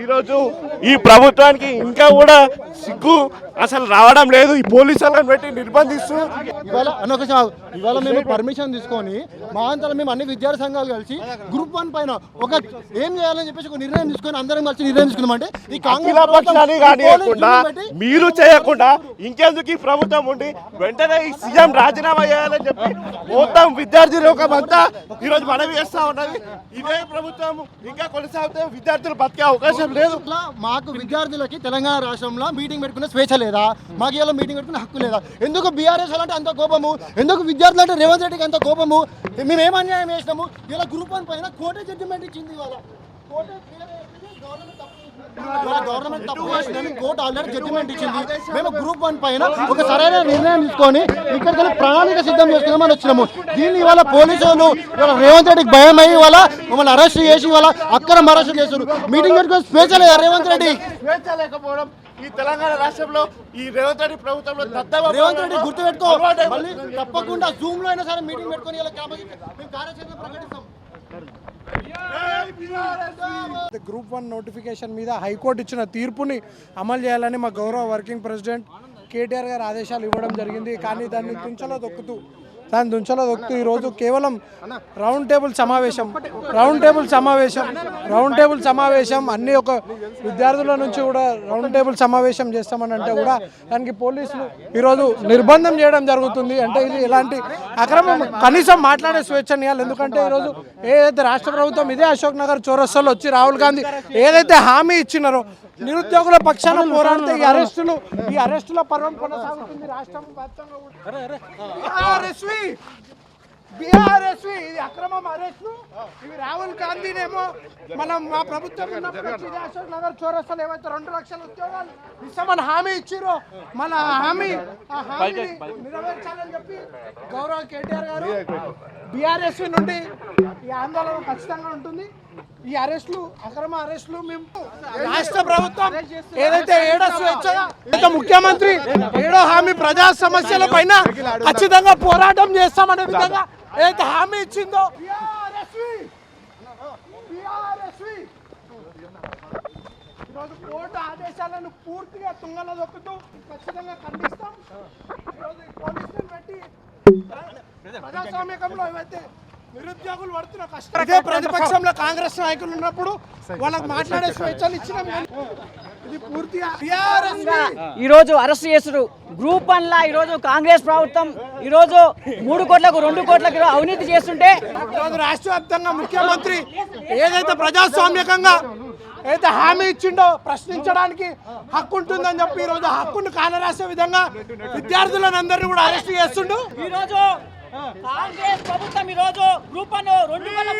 ఈరోజు ఈ ప్రభుత్వానికి ఇంకా కూడా సిగ్గు అసలు రావడం లేదు. ఈ పోలీసు వాళ్ళని పెట్టి నిర్బంధిస్తూ ఇవాళ ఆగు. ఇవాళ మేము పర్మిషన్ తీసుకొని మా అంతలో మేము అన్ని విద్యార్థి సంఘాలు కలిసి గ్రూప్ వన్ పైన ఒక ఏం చేయాలని చెప్పేసి ఒక నిర్ణయం తీసుకొని అందరం కలిసి నిర్ణయం తీసుకున్నామంటే ఈ కానియకుండా మీరు చేయకుండా ఇంకెందుకు ఈ ప్రభుత్వం ఉండి వెంటనే ఈ సీఎం రాజీనామా చేయాలని చెప్పి మొత్తం విద్యార్థి లోకం అంతా ఈరోజు మనవి చేస్తా ఉన్నది. ఇదే ప్రభుత్వం ఇంకా కొనసాగితే విద్యార్థులు బతికే అవకాశం లేదు. మాకు విద్యార్థులకి తెలంగాణ రాష్ట్రంలో మీటింగ్ పెట్టుకునే స్వేచ్ఛ లేదా? మాకు ఇలా మీటింగ్ పెట్టుకునే హక్కు లేదా? ఎందుకు బీఆర్ఎస్ అంటే అంత కోపము? ఎందుకు విద్యార్థులు అంటే రేవంత్ రెడ్డికి అంత కోపము? మేము ఏం అన్యాయం చేసినాము? ఇలా గ్రూప్ వన్ పైన కోట జడ్జిమెంట్ ఇచ్చింది ఇవాళ. గవర్నమెంట్ తప్పు చేసిందని కోర్టు ఆల్రెడీ జడ్జిమెంట్ ఇచ్చింది. మేము గ్రూప్ వన్ పైన ఒక సరైన నిర్ణయం తీసుకొని ఇక్కడికి ప్రణాళిక సిద్ధం చేసుకుందామని వచ్చినాము. దీన్ని ఇవాళ పోలీసులు ఇవాళ రేవంత్ రెడ్డికి భయం అయ్యి ఇవాళ మమ్మల్ని అరెస్ట్ చేసి ఇవాళ అక్రమ అరెస్ట్ చేశారు. మీటింగ్ పెట్టుకొని స్పేస్ లేదా రేవంత్ రెడ్డి. స్వేచ్ఛ లేకపోవడం ఈ తెలంగాణ రాష్ట్రంలో ఈ రేవంత్ రెడ్డి ప్రభుత్వంలో రేవంత్ రెడ్డి గుర్తు పెట్టుకో తప్పకుండా జూమ్లో అయినా సరే మీటింగ్ పెట్టుకొని ఇలా కార్యాచరణ ప్రకటిస్తాం. గ్రూప్ వన్ నోటిఫికేషన్ మీద హైకోర్టు ఇచ్చిన తీర్పుని అమలు చేయాలని మా గౌరవ వర్కింగ్ ప్రెసిడెంట్ కేటీఆర్ గారు ఆదేశాలు ఇవ్వడం జరిగింది. కానీ దాన్ని తుంచలో దొక్కుతూ దాన్ని తుంచలో దొక్కుతూ ఈరోజు కేవలం రౌండ్ టేబుల్ సమావేశం రౌండ్ టేబుల్ సమావేశం రౌండ్ టేబుల్ సమావేశం అన్ని ఒక విద్యార్థుల నుంచి కూడా రౌండ్ టేబుల్ సమావేశం చేస్తామని అంటే కూడా దానికి పోలీసులు ఈరోజు నిర్బంధం చేయడం జరుగుతుంది. అంటే ఇది ఎలాంటి అక్రమం కనీసం మాట్లాడే స్వేచ్ఛని ఇవ్వాలి ఎందుకంటే ఈరోజు ఏదైతే రాష్ట్ర ప్రభుత్వం ఇదే అశోక్ నగర్ చౌరస్తాలో వచ్చి రాహుల్ గాంధీ ఏదైతే హామీ ఇచ్చినారో నిరుద్యోగుల పక్షాన పోరాడితే ఈ అరెస్టులు ఈ అరెస్టుల పర్వం కొనసాగుతుంది రాష్ట్రం వ్యాప్తంగా BRSV, ఇది అక్రమం అరెస్టులు ఇవి రాహుల్ గాంధీనేమో మనం మా ప్రభుత్వం ఉన్నప్పుడు అశోక్ నగర్ చౌరస్తాలో ఏవైతే రెండు లక్షల ఉద్యోగాలు ఇస్తామని హామీ ఇచ్చిరో మన హామీ ఆ హామీని నెరవేర్చాలని చెప్పి గౌరవ కేటీఆర్ గారు బీఆర్ఎస్ నుండి ఈ ఆందోళన ఖచ్చితంగా ఉంటుంది. ఈ అరెస్టులు అక్రమ అరెస్టులు మేము రాష్ట్ర ప్రభుత్వం ఏదైతే ఏడో స్వేచ్ఛగా ముఖ్యమంత్రి ఏడో హామీ ప్రజా సమస్యల పైన ఖచ్చితంగా పోరాటం చేస్తామనే విధంగా ఏదైతే హామీ ఇచ్చిందో. ఈరోజు కోర్టు ఆదేశాలను పూర్తిగా తుంగలో దొక్కుతూ ఖచ్చితంగా ఖండిస్తాం. ఈరోజు పోలీసులను పెట్టి ప్రజాస్వామ్యకంలో ఏవైతే నిరుద్యోగులు పడుతున్న కష్టం. ఇదే ప్రతిపక్షంలో కాంగ్రెస్ నాయకులు ఉన్నప్పుడు వాళ్ళకి మాట్లాడే స్వేచ్ఛలు ఇచ్చినాం ఇది పూర్తిగా ఈరోజు అరెస్ట్ చేస్తున్నారు. గ్రూప్ వన్లా ఈరోజు కాంగ్రెస్ ప్రభుత్వం ఈరోజు మూడు కోట్లకు రెండు కోట్లకు అవినీతి చేస్తుంటే ఈరోజు రాష్ట్ర వ్యాప్తంగా ముఖ్యమంత్రి ఏదైతే ప్రజాస్వామ్యకంగా ఏదైతే హామీ ఇచ్చిండో ప్రశ్నించడానికి హక్కు ఉంటుందని చెప్పి ఈరోజు హక్కును కానరాసే విధంగా విద్యార్థులను అందరినీ కూడా అరెస్ట్ చేస్తుండు. ఈరోజు కాంగ్రెస్ ప్రభుత్వం ఈరోజు రూపాను రెండు వేల